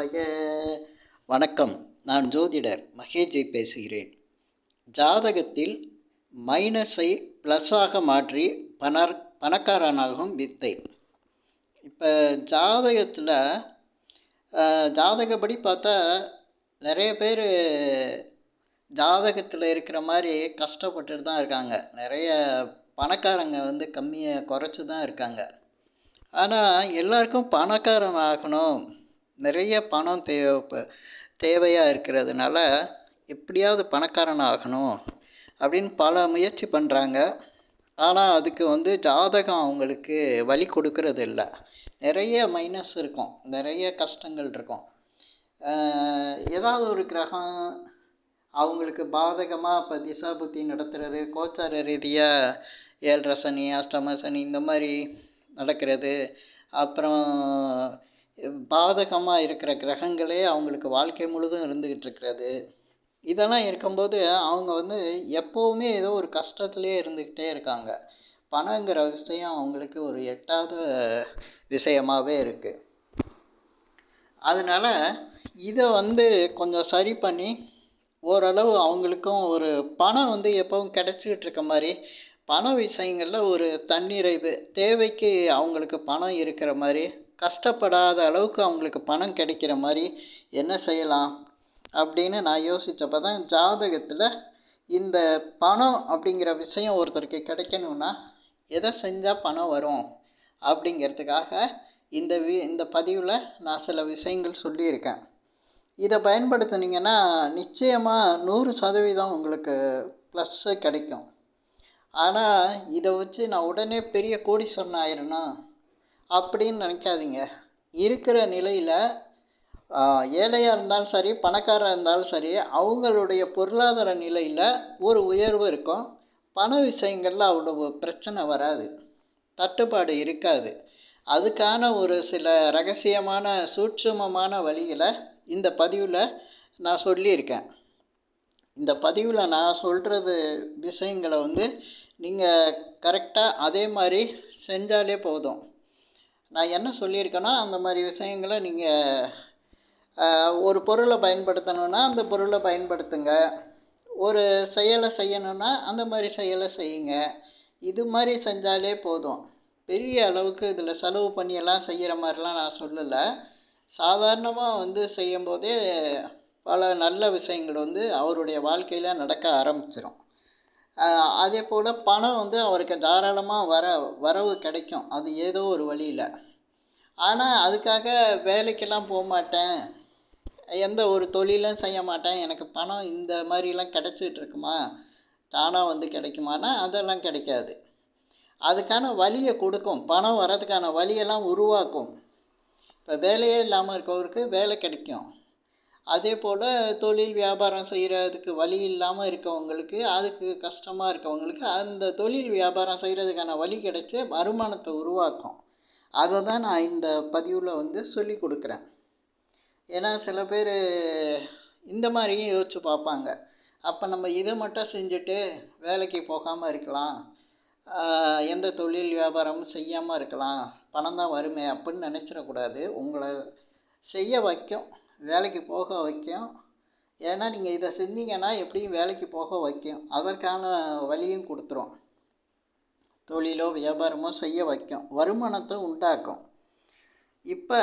நமச்சிவாய வணக்கம். நான் ஜோதிடர் மகேஜை பேசுகிறேன். ஜாதகத்தில் மைனஸை ப்ளஸ்ஸாக மாற்றி பணர் பணக்காரனாகும் வித்தை இப்போ ஜாதகத்தில் ஜாதகப்படி பார்த்தா நிறைய பேர் ஜாதகத்தில் இருக்கிற மாதிரி கஷ்டப்பட்டுட்டு தான் இருக்காங்க. நிறைய பணக்காரங்க வந்து கம்மியை குறைச்சி தான் இருக்காங்க. ஆனால் எல்லாருக்கும் பணக்காரன் ஆகணும். நிறைய பணம் தேவை தேவையாக இருக்கிறதுனால எப்படியாவது பணக்காரன் ஆகணும் அப்படின்னு பல முயற்சி பண்ணுறாங்க ஆனால் அதுக்கு வந்து ஜாதகம் அவங்களுக்கு வழி கொடுக்கறது இல்லை நிறைய மைனஸ் இருக்கும். நிறைய கஷ்டங்கள் இருக்கும். ஏதாவது ஒரு கிரகம் அவங்களுக்கு பாதகமாக இப்போ திசா புத்தி நடத்துகிறது கோச்சார ரீதியாக ஏழரை சனி அஷ்டம சனி இந்த மாதிரி நடக்கிறது. அப்புறம் பாதகமாக இருக்கிற கிரகங்களே அவங்களுக்கு வாழ்க்கை முழுதும் இருந்துக்கிட்டு இருக்கிறது. இதெல்லாம் இருக்கும்போது அவங்க வந்து எப்போவுமே ஏதோ ஒரு கஷ்டத்துலேயே இருந்துக்கிட்டே இருக்காங்க. பணங்கிற விஷயம் அவங்களுக்கு ஒரு எட்டாவது விஷயமாகவே இருக்குது அதனால் இதை வந்து கொஞ்சம் சரி பண்ணி ஓரளவு அவங்களுக்கும் ஒரு பணம் வந்து எப்பவும் கிடச்சிக்கிட்டு இருக்க மாதிரி பண விஷயங்களில் ஒரு தன்னிறைவு தேவைக்கு அவங்களுக்கு பணம் இருக்கிற மாதிரி கஷ்டப்படாத அளவுக்கு அவங்களுக்கு பணம் கிடைக்கிற மாதிரி என்ன செய்யலாம் அப்படின்னு நான் யோசித்தப்போ தான் ஜாதகத்தில் இந்த பணம் அப்படிங்கிற விஷயம் ஒருத்தருக்கு கிடைக்கணும்னா எதை செஞ்சால் பணம் வரும் அப்படிங்கிறதுக்காக இந்த வி இந்த பதிவில் நான் சில விஷயங்கள் சொல்லியிருக்கேன். இதை பயன்படுத்துனீங்கன்னா நிச்சயமாக நூறு சதவீதம் உங்களுக்கு ப்ளஸ்ஸு கிடைக்கும். ஆனால் இதை வச்சு நான் உடனே பெரிய கோடீஸ்வரன் ஆயிடணும் அப்படின்னு நினைக்காதீங்க. இருக்கிற நிலையில் ஏழையாக இருந்தாலும் சரி பணக்காரராக இருந்தாலும் சரி அவங்களுடைய பொருளாதார நிலையில் ஒரு உயர்வு இருக்கும். பண விஷயங்களில் அவ்வளவு பிரச்சனை வராது. தட்டுப்பாடு இருக்காது. அதுக்கான ஒரு சில ரகசியமான சூட்சுமமான வழிகளை இந்த பதிவில் நான் சொல்லியிருக்கேன். இந்த பதிவில் நான் சொல்கிறது விஷயங்களை வந்து நீங்கள் கரெக்டாக அதே மாதிரி செஞ்சாலே போதும். நான் என்ன சொல்லியிருக்கேனோ அந்த மாதிரி விஷயங்களை நீங்கள் ஒரு பொருளை பயன்படுத்தணுன்னா அந்த பொருளை பயன்படுத்துங்க. ஒரு செயலை செய்யணுன்னா அந்த மாதிரி செயலை செய்யுங்க. இது மாதிரி செஞ்சாலே போதும். பெரிய அளவுக்கு இதில் செலவு பண்ணியெல்லாம் செய்கிற மாதிரிலாம் நான் சொல்லலை. சாதாரணமாக வந்து செய்யும்போதே பல நல்ல விஷயங்கள் வந்து அவருடைய வாழ்க்கையில் நடக்க ஆரம்பிச்சிடும் அதே போல் பணம் வந்து அவருக்கு தாராளமாக வர வரவு கிடைக்கும். அது ஏதோ ஒரு வழியில். ஆனால் அதுக்காக வேலைக்கெல்லாம் போக மாட்டேன். எந்த ஒரு தொழிலும் செய்ய மாட்டேன். எனக்கு பணம் இந்த மாதிரிலாம் கிடச்சிட்டு இருக்குமா? தானாக வந்து கிடைக்குமானா அதெல்லாம் கிடைக்காது. அதுக்கான வழியை கொடுக்கும். பணம் வர்றதுக்கான வழியெல்லாம் உருவாக்கும். இப்போ வேலையே இல்லாமல் இருக்கவருக்கு வேலை கிடைக்கும். அதே போல் தொழில் வியாபாரம் செய்கிறதுக்கு வழி இல்லாமல் இருக்கவங்களுக்கு அதுக்கு கஷ்டமாக இருக்கவங்களுக்கு அந்த தொழில் வியாபாரம் செய்கிறதுக்கான வழி கிடச்சி வருமானத்தை உருவாக்கும். அதை தான் நான் இந்த பதிவில் வந்து சொல்லி கொடுக்குறேன். ஏன்னா சில பேர் இந்த மாதிரியும் யோசித்து பார்ப்பாங்க. அப்போ நம்ம இதை மட்டும் செஞ்சுட்டு வேலைக்கு போகாமல் இருக்கலாம். எந்த தொழில் வியாபாரமும் செய்யாமல் இருக்கலாம். பணம் தான் வருமே அப்படின்னு நினச்சிடக்கூடாது. உங்களை செய்ய வைக்கும். வேலைக்கு போக வைக்கும். ஏன்னா நீங்கள் இதை செஞ்சீங்கன்னா எப்படியும் வேலைக்கு போக வைக்கும். அதற்கான வழியும் கொடுத்துரும். தொழிலோ வியாபாரமோ செய்ய வைக்கும். வருமானத்தை உண்டாக்கும். இப்போ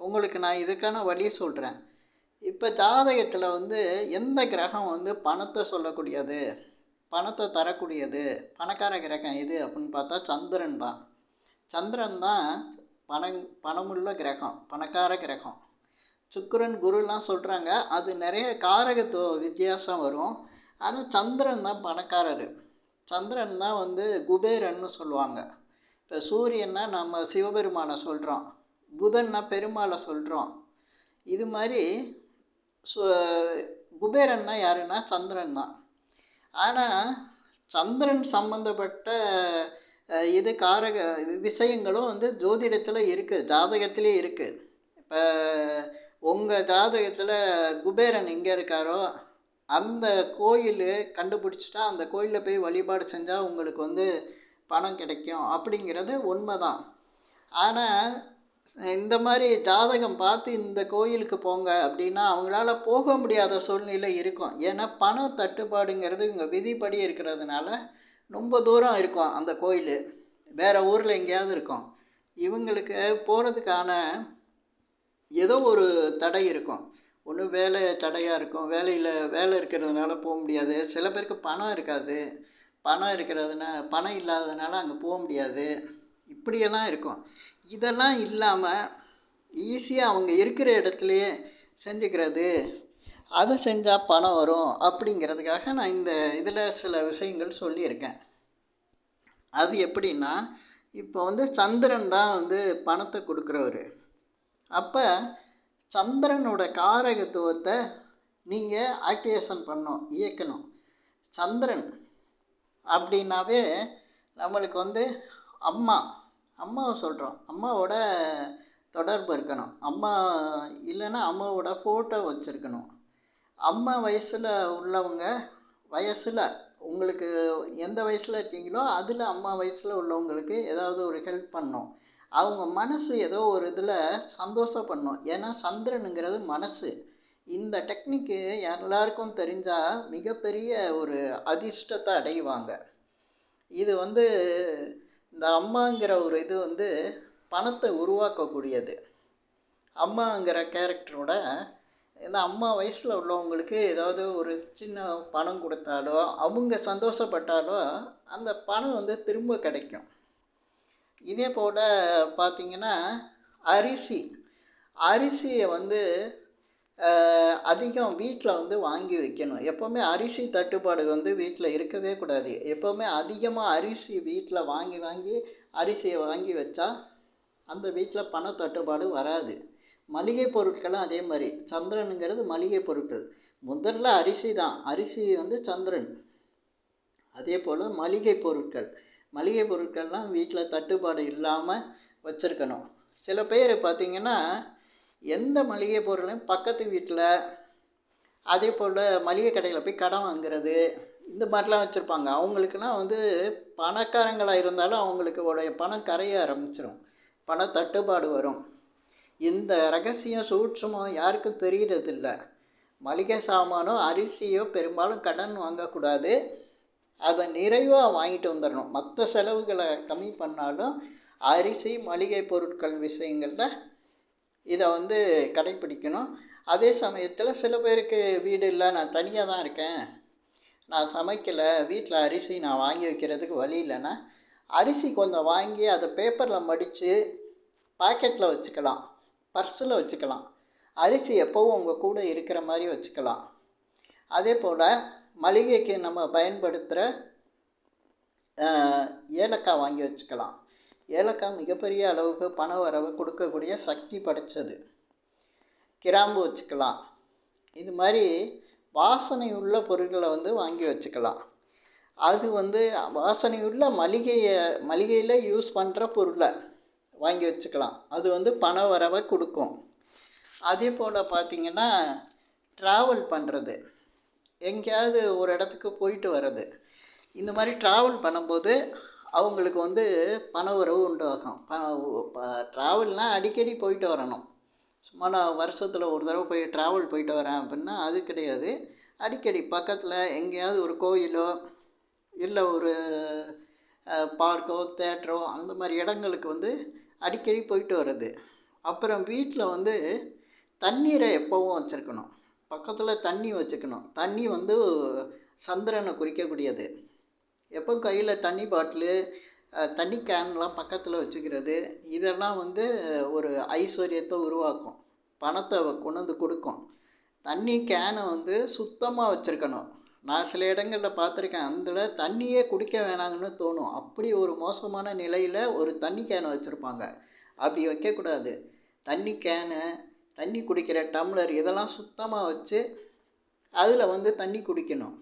உங்களுக்கு நான் இதுக்கான வழி சொல்கிறேன் இப்போ ஜாதகத்தில் வந்து எந்த கிரகம் வந்து பணத்தை சொல்லக்கூடியது? பணத்தை தரக்கூடியது? பணக்கார கிரகம் எது அப்படின்னு பார்த்தா சந்திரன் தான். சந்திரன் தான் பணம் பணமுள்ள கிரகம் பணக்கார கிரகம். சுக்கரன் குருலாம் சொல்கிறாங்க அது நிறைய காரகத்துவ வித்தியாசம் வரும். ஆனால் சந்திரன் தான் பணக்காரர். சந்திரன் தான் வந்து குபேரன்னு சொல்லுவாங்க. இப்போ சூரியன்னா நம்ம சிவபெருமானை சொல்கிறோம் புதன்னா பெருமாளை சொல்கிறோம் இது மாதிரி சு குபேரன்னா யாருன்னா சந்திரன் தான். ஆனால் சந்திரன் சம்மந்தப்பட்ட இது காரக விஷயங்களும் வந்து ஜோதிடத்தில் இருக்குது ஜாதகத்திலே இருக்குது இப்போ உங்கள் ஜாதகத்தில் குபேரன் எங்கே இருக்காரோ அந்த கோயில் கண்டுபிடிச்சிட்டா அந்த கோயிலில் போய் வழிபாடு செஞ்சால் உங்களுக்கு வந்து பணம் கிடைக்கும். அப்படிங்கிறது உண்மை தான் ஆனால் இந்த மாதிரி ஜாதகம் பார்த்து இந்த கோயிலுக்கு போங்க அப்படின்னா அவங்களால போக முடியாத சூழ்நிலை இருக்கும். ஏன்னா பண தட்டுப்பாடுங்கிறது இங்கே விதிப்படி இருக்கிறதுனால ரொம்ப தூரம் இருக்கும் அந்த கோயில். வேறு ஊரில் எங்கேயாவது இருக்கும். இவங்களுக்கு போகிறதுக்கான ஏதோ ஒரு தடை இருக்கும். ஒன்று வேலை தடையாக இருக்கும். வேலையில் வேலை இருக்கிறதுனால போக முடியாது. சில பேருக்கு பணம் இருக்காது. பணம் இருக்கிறதுனா பணம் இல்லாததுனால அங்கே போக முடியாது. இப்படியெல்லாம் இருக்கும். இதெல்லாம் இல்லாமல் ஈஸியாக அவங்க இருக்கிற இடத்துலையே செஞ்சுக்கிறது. அதை செஞ்சால் பணம் வரும் அப்படிங்கிறதுக்காக நான் இந்த இதில் சில விஷயங்கள் சொல்லியிருக்கேன். அது எப்படின்னா இப்போ வந்து சந்திரன் தான் வந்து பணத்தை கொடுக்குறவர். அப்போ சந்திரனோட காரகத்துவத்தை நீங்கள் ஆக்டிவேஷன் பண்ணணும் இயக்கணும். சந்திரன் அப்படின்னாவே நம்மளுக்கு வந்து அம்மா அம்மாவை சொல்கிறோம் அம்மாவோட தொடர்பு இருக்கணும். அம்மா இல்லைன்னா அம்மாவோட ஃபோட்டோ வச்சுருக்கணும். அம்மா வயசில் உள்ளவங்க வயசில் உங்களுக்கு எந்த வயசில் இருக்கீங்களோ அதில் அம்மா வயசில் உள்ளவங்களுக்கு ஏதாவது ஒரு ஹெல்ப் பண்ணணும் அவங்க மனசு ஏதோ ஒரு இதில் சந்தோஷம் பண்ணும். ஏன்னா சந்திரனுங்கிறது மனசு. இந்த டெக்னிக்கு எல்லாருக்கும் தெரிஞ்சால் மிகப்பெரிய ஒரு அதிர்ஷ்டத்தை அடைவாங்க. இது வந்து இந்த அம்மாங்கிற ஒரு இது வந்து பணத்தை உருவாக்கக்கூடியது. அம்மாங்கிற கேரக்டரோட இந்த அம்மா வயசில் உள்ளவங்களுக்கு ஏதாவது ஒரு சின்ன பணம் கொடுத்தாலோ அவங்க சந்தோஷப்பட்டாலோ அந்த பணம் வந்து திரும்ப கிடைக்கும். இதே போல் பார்த்தீங்கன்னா அரிசி. அரிசியை வந்து அதிகம் வீட்டில் வந்து வாங்கி வைக்கணும். எப்போவுமே அரிசி தட்டுப்பாடு வந்து வீட்டில் இருக்கவே கூடாது. எப்போவுமே அதிகமாக அரிசி வீட்டில் வாங்கி வாங்கி அரிசியை வாங்கி வச்சா அந்த வீட்டில் பண தட்டுப்பாடு வராது. மளிகை பொருட்களும் அதே மாதிரி. சந்திரனுங்கிறது மளிகை பொருட்கள். முதல்ல அரிசி தான். அரிசி வந்து சந்திரன். அதே போல் மளிகை பொருட்கள். மளிகை பொருட்கள்லாம் வீட்டில் தட்டுப்பாடு இல்லாமல் வச்சுருக்கணும். சில பேர் பார்த்திங்கன்னா எந்த மளிகை பொருளையும் பக்கத்து வீட்டில் அதே போல் மளிகை கடையில் போய் கடன் வாங்குறது இந்த மாதிரிலாம் வச்சுருப்பாங்க. அவங்களுக்குலாம் வந்து பணக்காரங்களாக இருந்தாலும் அவங்களுக்கு உடைய பணம் கரைய ஆரம்பிச்சிடும் பண தட்டுப்பாடு வரும். இந்த ரகசியம் சூட்சமோ யாருக்கும் தெரியறதில்ல. மளிகை சாமானோ அரிசியோ பெரும்பாலும் கடன் வாங்கக்கூடாது. அதை நிறைவாக வாங்கிட்டு வந்துடணும் மற்ற செலவுகளை கம்மி பண்ணாலும் அரிசி மளிகை பொருட்கள் விஷயங்களில் இதை வந்து கடைப்பிடிக்கணும். அதே சமயத்தில் சில பேருக்கு வீடு இல்லை நான் தனியாக தான் இருக்கேன். நான் சமைக்கலை வீட்டில் அரிசி நான் வாங்கி வைக்கிறதுக்கு வழி இல்லைன்னா அரிசி கொஞ்சம் வாங்கி அதை பேப்பரில் மடித்து பாக்கெட்டில் வச்சுக்கலாம். பர்ஸில் வச்சுக்கலாம். அரிசி எப்போவும் உங்கள் கூட இருக்கிற மாதிரி வச்சுக்கலாம். அதே போல் மளிகைக்கு நம்ம பயன்படுத்துகிற ஏலக்காய் வாங்கி வச்சுக்கலாம். ஏலக்காய் மிகப்பெரிய அளவுக்கு பண வரவு கொடுக்கக்கூடிய சக்தி படைத்தது கிராம்பு வச்சுக்கலாம். இது மாதிரி வாசனை உள்ள பொருட்களை வந்து வாங்கி வச்சுக்கலாம். அது வந்து வாசனை உள்ள மளிகையை மளிகையில் யூஸ் பண்ணுற பொருளை வாங்கி வச்சுக்கலாம். அது வந்து பண வரவை கொடுக்கும். அதே போல் பார்த்திங்கன்னா ட்ராவல் பண்ணுறது எங்கேயாவது ஒரு இடத்துக்கு போயிட்டு வர்றது. இந்த மாதிரி ட்ராவல் பண்ணும்போது அவங்களுக்கு வந்து பண உறவு உண்டாகும். ட்ராவல்னால் அடிக்கடி போயிட்டு வரணும். சும்மா நான் வருஷத்தில் ஒரு தடவை போய் ட்ராவல் போயிட்டு வரேன் அப்படின்னா அது கிடையாது. அடிக்கடி பக்கத்தில் எங்கேயாவது ஒரு கோயிலோ இல்லை ஒரு பார்க்கோ தேட்டரோ அந்த மாதிரி இடங்களுக்கு வந்து அடிக்கடி போயிட்டு வர்றது. அப்புறம் வீட்டில் வந்து தண்ணீரை எப்போவும் வச்சுருக்கணும். பக்கத்தில் தண்ணி வச்சுக்கணும். தண்ணி வந்து சந்திரனை குறிக்கக்கூடியது. எப்போ கையில் தண்ணி பாட்டிலு தண்ணி கேன்லாம் பக்கத்தில் வச்சுக்கிறது இதெல்லாம் வந்து ஒரு ஐஸ்வர்யத்தை உருவாக்கும். பணத்தை கொண்டு வந்து கொடுக்கும். தண்ணி கேனை வந்து சுத்தமாக வச்சுருக்கணும். நான் சில இடங்களில் பார்த்துருக்கேன் அந்த தண்ணியே குடிக்க வேணாங்கன்னு தோணும். அப்படி ஒரு மோசமான நிலையில் ஒரு தண்ணி கேனை வச்சுருப்பாங்க. அப்படி வைக்கக்கூடாது. தண்ணி கேனு தண்ணி குடிக்கிற டம்ளர் இதெல்லாம் சுத்தமாக வச்சு அதில் வந்து தண்ணி குடிக்கணும்.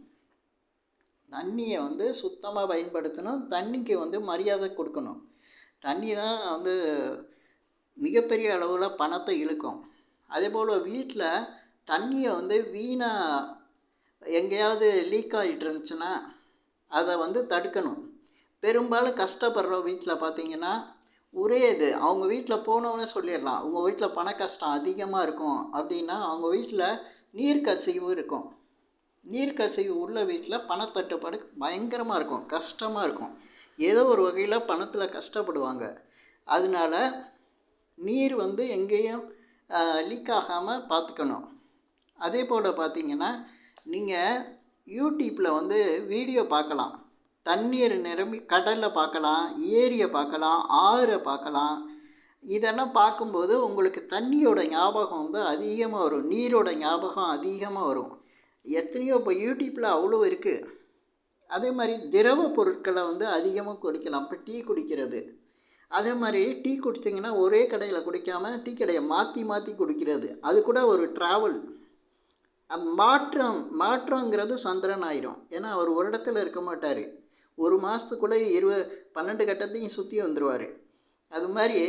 தண்ணியை வந்து சுத்தமாக பயன்படுத்தணும். தண்ணிக்கு வந்து மரியாதை கொடுக்கணும். தண்ணி தான் வந்து மிகப்பெரிய அளவில் பணத்தை இழுக்கும். அதே போல் வீட்டில் தண்ணியை வந்து வீணாக எங்கேயாவது லீக் ஆகிட்டு இருந்துச்சுன்னா அதை வந்து தடுக்கணும். பெரும்பாலும் கஷ்டப்படுற வீட்டில் பார்த்தீங்கன்னா ஒரே இது. அவங்க வீட்டில் போனோன்னே சொல்லிடலாம். உங்கள் வீட்டில் பண கஷ்டம் அதிகமாக இருக்கும் அப்படின்னா அவங்க வீட்டில் நீர்க்கசிவு இருக்கும். நீர்க்கசிவு உள்ள வீட்டில் பணத்தட்டுப்பாடு பயங்கரமாக இருக்கும். கஷ்டமாக இருக்கும். ஏதோ ஒரு வகையில் பணத்தில் கஷ்டப்படுவாங்க. அதனால நீர் வந்து எங்கேயும் லீக் ஆகாமல் பார்த்துக்கணும் அதே போல் பார்த்தீங்கன்னா நீங்கள் யூடியூப்பில் வந்து வீடியோ பார்க்கலாம் தண்ணீர் நிரம்பி கடலை பார்க்கலாம் ஏரியை பார்க்கலாம் ஆறை பார்க்கலாம். இதெல்லாம் பார்க்கும்போது உங்களுக்கு தண்ணியோட ஞாபகம் வந்து அதிகமாக வரும். நீரோட ஞாபகம் அதிகமாக வரும். எத்தனையோ இப்போ யூடியூப்பில் அவ்வளோ இருக்குது அதே மாதிரி திரவ பொருட்களை வந்து அதிகமாக குடிக்கலாம். இப்போ டீ குடிக்கிறது. அதே மாதிரி டீ குடிச்சிங்கன்னா ஒரே கடையில் குடிக்காமல் டீ கடையை மாற்றி மாற்றி குடிக்கிறது. அது கூட ஒரு ட்ராவல் மாற்றம் மாற்றங்கிறது சந்திரன் ஆயிரும். ஏன்னா அவர் ஒரு இடத்துல இருக்க மாட்டார். ஒரு மாதத்துக்குள்ளே இருபது பன்னெண்டு கட்டத்தையும் சுற்றி வந்துடுவார் அது மாதிரி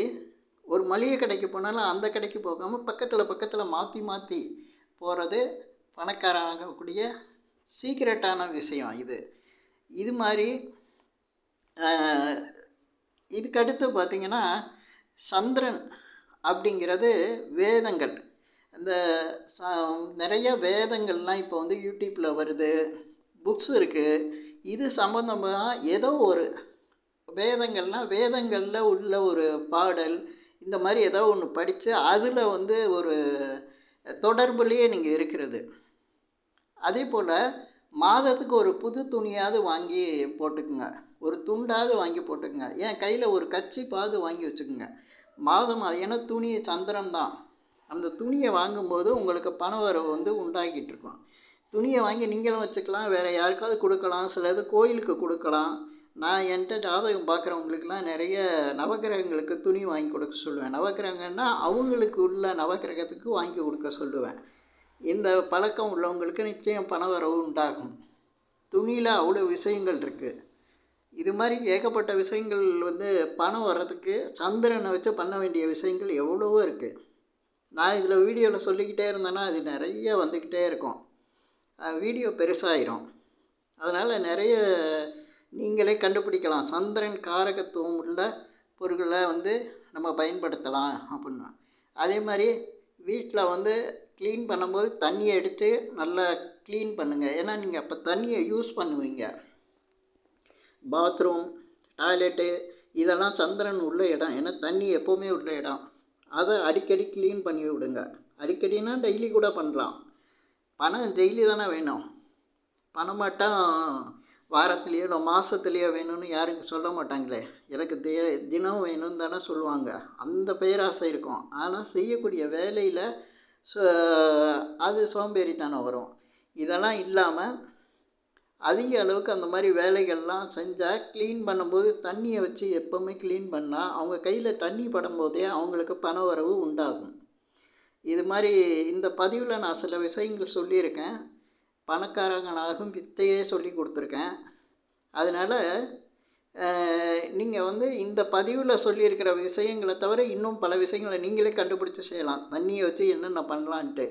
ஒரு மளிகை கடைக்கு போனாலும் அந்த கடைக்கு போகாமல் பக்கத்தில் பக்கத்தில் மாற்றி மாற்றி போகிறது பணக்காரனாகக்கூடிய சீக்ரெட்டான விஷயம் இது. இது மாதிரி இதுக்கடுத்து பார்த்திங்கன்னா சந்திரன் அப்படிங்கிறது வேதங்கள். இந்த நிறைய வேதங்கள்லாம் இப்போ வந்து யூடியூப்பில் வருது புக்ஸ் இருக்குது இது சம்மந்தமாக ஏதோ ஒரு வேதங்கள்னால் வேதங்களில் உள்ள ஒரு பாடல் இந்த மாதிரி ஏதோ ஒன்று படித்து அதில் வந்து ஒரு தொடர்புலேயே நீங்கள் இருக்கிறது. அதே போல் மாதத்துக்கு ஒரு புது துணியாவது வாங்கி போட்டுக்குங்க. ஒரு துண்டாவது வாங்கி போட்டுக்குங்க. ஏன் கையில் ஒரு கச்சிப்பாவது வாங்கி வச்சுக்கோங்க. மாதம் ஏன்னா துணி சந்திரம் தான் அந்த துணியை வாங்கும்போது உங்களுக்கு பண வரவு வந்து உண்டாகிட்டு இருக்கும். துணியை வாங்கி நீங்களும் வச்சுக்கலாம் வேறு யாருக்காவது கொடுக்கலாம் சிலது கோயிலுக்கு கொடுக்கலாம். நான் என்கிட்ட ஜாதகம் பார்க்குறவங்களுக்குலாம் நிறைய நவகிரகங்களுக்கு துணி வாங்கி கொடுக்க சொல்லுவேன். நவகிரகன்னா அவங்களுக்கு உள்ள நவகிரகத்துக்கு வாங்கி கொடுக்க சொல்லுவேன். இந்த பழக்கம் உள்ளவங்களுக்கு நிச்சயம் பணவரவு உண்டாகும். துணியில் அவ்வளோ விஷயங்கள் இருக்குது இது மாதிரி ஏகப்பட்ட விஷயங்கள் வந்து பணம் வர்றதுக்கு சந்திரனை வச்சு பண்ண வேண்டிய விஷயங்கள் எவ்வளவோ இருக்குது நான் இதில் வீடியோவில் சொல்லிக்கிட்டே இருந்தேன்னா அது நிறைய வந்துக்கிட்டே இருக்கும். வீடியோ பெருசாகிரும் அதனால் நிறைய நீங்களே கண்டுபிடிக்கலாம். சந்திரன் காரகத்துவம் உள்ள பொருட்களை வந்து நம்ம பயன்படுத்தலாம் அப்படின்னா. அதே மாதிரி வீட்டில் வந்து க்ளீன் பண்ணும்போது தண்ணியை எடுத்து நல்லா க்ளீன் பண்ணுங்கள் ஏன்னா நீங்கள் அப்போ தண்ணியை யூஸ் பண்ணுவீங்க. பாத்ரூம் டாய்லெட்டு இதெல்லாம் சந்திரன் உள்ள இடம். ஏன்னா தண்ணி எப்போவுமே உள்ள இடம். அதை அடிக்கடி க்ளீன் பண்ணி விடுங்க. அடிக்கடினா டெய்லி கூட பண்ணலாம். பணம் டெய்லி தானே வேணும். பணம் மட்டும் வாரத்துலேயோ இல்லை மாதத்துலேயோ வேணும்னு யாரும் சொல்ல மாட்டாங்களே. எனக்கு தே தினம் வேணும்னு தானே சொல்லுவாங்க. அந்த பேராசை இருக்கும். ஆனால் செய்யக்கூடிய வேலையில் அது சோம்பேறித்தனம் வரும். இதெல்லாம் இல்லாமல் அதிக அளவுக்கு அந்த மாதிரி வேலைகள்லாம் செஞ்சால் க்ளீன் பண்ணும்போது தண்ணியை வச்சு எப்போவுமே க்ளீன் பண்ணால் அவங்க கையில் தண்ணி படும்போதே அவங்களுக்கு பண வரவு உண்டாகும். இது மாதிரி இந்த பதிவில் நான் சில விஷயங்கள் சொல்லியிருக்கேன். பணக்காரங்களாகும் வித்தையே சொல்லி கொடுத்துருக்கேன். அதனால் நீங்கள் வந்து இந்த பதிவில் சொல்லியிருக்கிற விஷயங்களை தவிர இன்னும் பல விஷயங்களை நீங்களே கண்டுபிடிச்சி செய்யலாம். தண்ணியை வச்சு என்னென்ன பண்ணலான்ட்டு.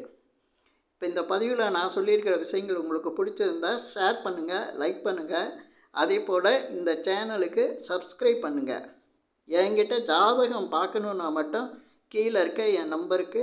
இப்போ இந்த பதிவில் நான் சொல்லியிருக்கிற விஷயங்கள் உங்களுக்கு பிடிச்சிருந்தா ஷேர் பண்ணுங்கள் லைக் பண்ணுங்கள் அதே போல் இந்த சேனலுக்கு சப்ஸ்கிரைப் பண்ணுங்கள் என்கிட்ட ஜாதகம் பார்க்கணுன்னா மட்டும் கீழே இருக்க என் நம்பருக்கு